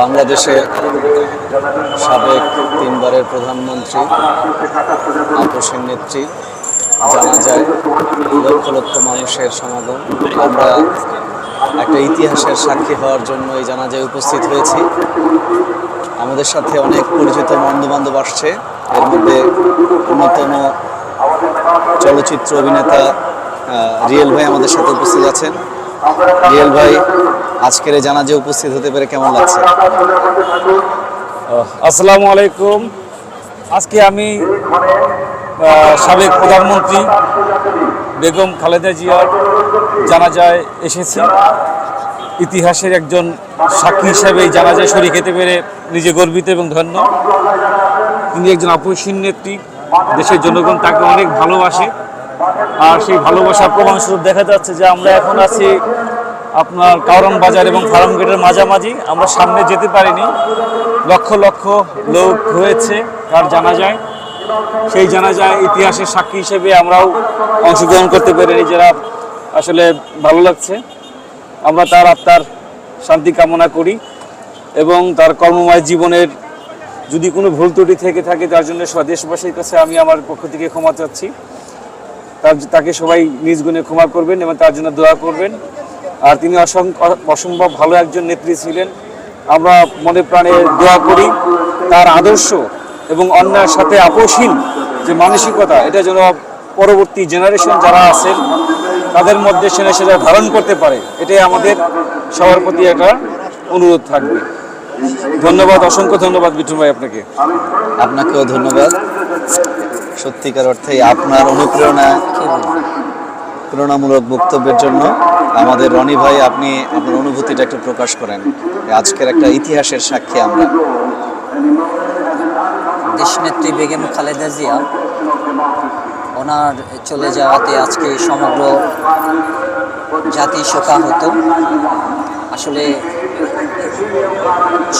বাংলাদেশে সাবেক তিনবারের প্রধানমন্ত্রী আপসের নেত্রী, জানা যায় লক্ষ লক্ষ মানুষের সমাগম। আমরা একটা ইতিহাসের সাক্ষী হওয়ার জন্য এই জানাজায় উপস্থিত হয়েছি। আমাদের সাথে অনেক পরিচিত বন্ধু বান্ধব আসছে। এর মধ্যে অন্যতম চলচ্চিত্র অভিনেতা রিয়েল ভাই আমাদের সাথে উপস্থিত আছেন। রিয়েল ভাই আজকের এই জানাজে উপস্থিত হতে পেরে কেমন লাগছে? আসসালামু আলাইকুম। আজকে আমি সাবেক প্রধানমন্ত্রী বেগম খালেদা জিয়ার জানাজায় এসেছি। ইতিহাসের একজন সাক্ষী হিসেবে এই জানাজায় শরীর খেতে পেরে নিজে গর্বিত এবং ধন্য। তিনি একজন আপসীন নেত্রী, দেশের জনগণ তাকে অনেক ভালোবাসে। আর সেই ভালোবাসার প্রমাণস্বরূপ দেখা যাচ্ছে যে আমরা এখন আছি আপনার কারণ বাজার এবং ফার্ম গেটের মাঝামাঝি। আমরা সামনে যেতে পারিনি। লক্ষ লক্ষ লোক হয়েছে তার জানা যায় সেই জানা যায় ইতিহাসের সাক্ষী হিসেবে আমরাও অংশগ্রহণ করতে পেরে নিজেরা আসলে ভালো লাগছে। আমরা তার আত্মার শান্তি কামনা করি এবং তার কর্মময় জীবনের যদি কোনো ভুল ত্রুটি থেকে থাকে, তার জন্য দেশবাসীর কাছে আমি আমার পক্ষ থেকে ক্ষমা চাচ্ছি। তার তাকে সবাই নিজ গুণে ক্ষমা করবেন এবং তার জন্য দোয়া করবেন। আর তিনি অসং- অসম্ভব ভালো একজন নেত্রী ছিলেন। আমরা মনে প্রাণে দোয়া করি, তার আদর্শ এবং অন্যায়ের সাথে আপোষহীন যে মানসিকতা, এটা যেন পরবর্তী জেনারেশন যারা আছেন, তাদের মধ্যে সেটা সেটা ধারণ করতে পারে। এটাই আমাদের সবার প্রতি একটা অনুরোধ থাকবে। ধন্যবাদ, অসংখ্য ধন্যবাদ বিট্টু ভাই আপনাকে। আপনাকেও ধন্যবাদ। সত্যিকার অর্থে আপনার অনুপ্রেরণা প্রেরণামূলক বক্তব্যের জন্য আমাদের রনি ভাই, আপনি আপনার অনুভূতিটা একটু প্রকাশ করেন। আজকের একটা ইতিহাসের সাক্ষী আমরা। দেশনেত্রী বেগম খালেদা জিয়া, ওনার চলে যাওয়াতে আজকে সমগ্র জাতি শোকাহত। আসলে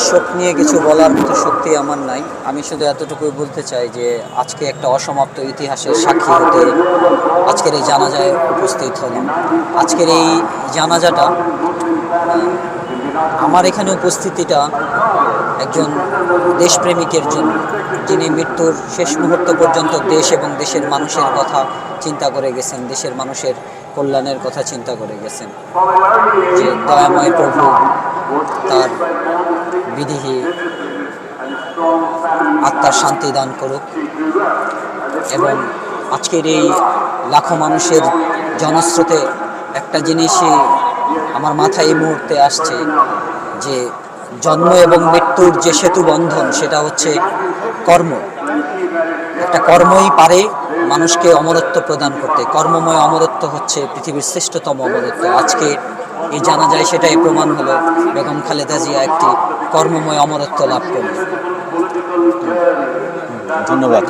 শোক নিয়ে কিছু বলার মতো শক্তি আমার নাই। আমি শুধু এতটুকুই বলতে চাই যে, আজকে একটা অসমাপ্ত ইতিহাসের সাক্ষী হতে আজকের এই জানাজায় উপস্থিত হলাম। আজকের এই জানাজাটা আমার এখানে উপস্থিতিটা একজন দেশপ্রেমিকের জন্য, যিনি মৃত্যুর শেষ মুহূর্ত পর্যন্ত দেশ এবং দেশের মানুষের কথা চিন্তা করে গেছেন, দেশের মানুষের কল্যাণের কথা চিন্তা করে গেছেন। যে দয়াময় প্রভু তার বিধিহি আত্মার শান্তি দান করুক। এবং আজকের এই লাখো মানুষের জনস্রোতে একটা জিনিসই আমার মাথায় এই মুহূর্তে আসছে যে জন্ম এবং মৃত্যুর যে সেতু বন্ধন, সেটা হচ্ছে কর্ম। একটা কর্মই পারে মানুষকে অমরত্ব প্রদান করতে। কর্মময় অমরত্ব হচ্ছে পৃথিবীর শ্রেষ্ঠতম অমরত্ব। আজকে এই জানা যায় সেটাই প্রমাণ হলো। বেগম খালেদা জিয়া একটি কর্মময় অমরত্ব লাভ করল ধন্যবাদ।